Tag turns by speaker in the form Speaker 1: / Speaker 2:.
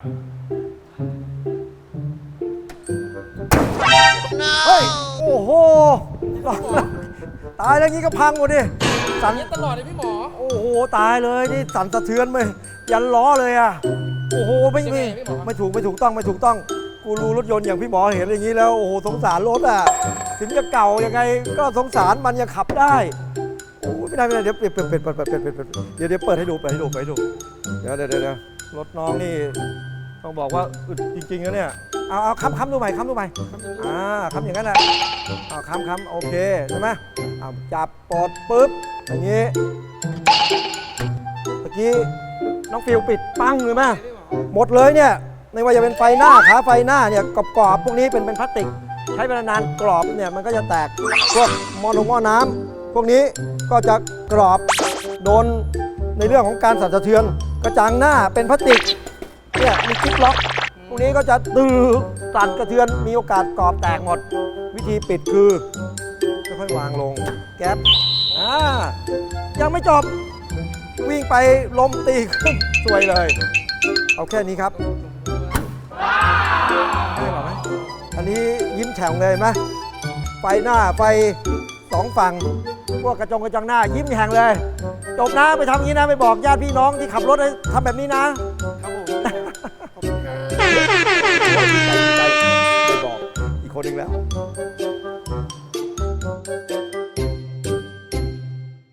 Speaker 1: เฮ้ย โอ้โห ตายแล้วงี้ก็พังหมดดิ สั่น
Speaker 2: ตลอดเลยพี่หมอ
Speaker 1: โอ้โห ตายเลย นี่สั่นสะเทือนไปยันล้อเลยอะ โอ้โห ไม่ไม่
Speaker 2: ไม่
Speaker 1: ถูกไม่ถูกต้องไม่ถูกต้อง กูรู้รถยนต์อย่างพี่หมอเห็นอย่างนี้แล้ว โอ้โห สงสารรถอะ ถึงจะเก่ายังไงก็สงสารมันยังขับได้โอ้ไม่ได้ไม่ได้เดี๋ยวเปิดเปิดเปิดเปิดเปิดเปิดเดี๋ยวเดี๋ยวเปิดให้ดูเปิดให้ดูเปิดให้ดู เดี๋ยวเดี๋ยวเดี๋ยวรถน้องนี่ ต้องบอกว่าอึดจริงๆนะเนี่ย เอาเอาค้ำค้ำดูใหม่ค้ำดูใหม่อ่าค้ำอย่างนั้นแหละเอาค้ำค้ำโอเคใช่ไหมเอาจับปลดปุ๊บอย่างนี้เมื่อกี้น้องฟิวปิดปั้งเลยไหมหมดเลยเนี่ยไม่ว่าจะเป็นไฟหน้าขาไฟหน้าเนี่ยกรอบๆพวกนี้เป็นเป็นพลาสติก ใช้เวลานานกรอบเนี่ยมันก็จะแตกพวกมอลงม้อน้ำพวกนี้ก็จะกรอบโดนในเรื่องของการสั่นสะเทือนกระจังหน้าเป็นพลาสติก เนี่ยมีจิ๊บล็อกพวกนี้ก็จะตื้อสั่นกระเทือนมีโอกาสกรอบแตกหมด วิธีปิดคือค่อยๆวางลง แก๊สอ่ายังไม่จบ วิ่งไปลมตีขึ้นสวยเลย เอาแค่นี้ครับได้หรอไหมอันนี้ยิ้มแฉ่งเลยไหมไฟหน้าไฟสองฝั่งพวกกระจงกระจังหน้ายิ้มแฉ่งเลย จบนะไปทำอย่างนี้นะ ไปบอกญาติพี่น้องที่ขับรถให้ทำแบบนี้นะ Reporting now.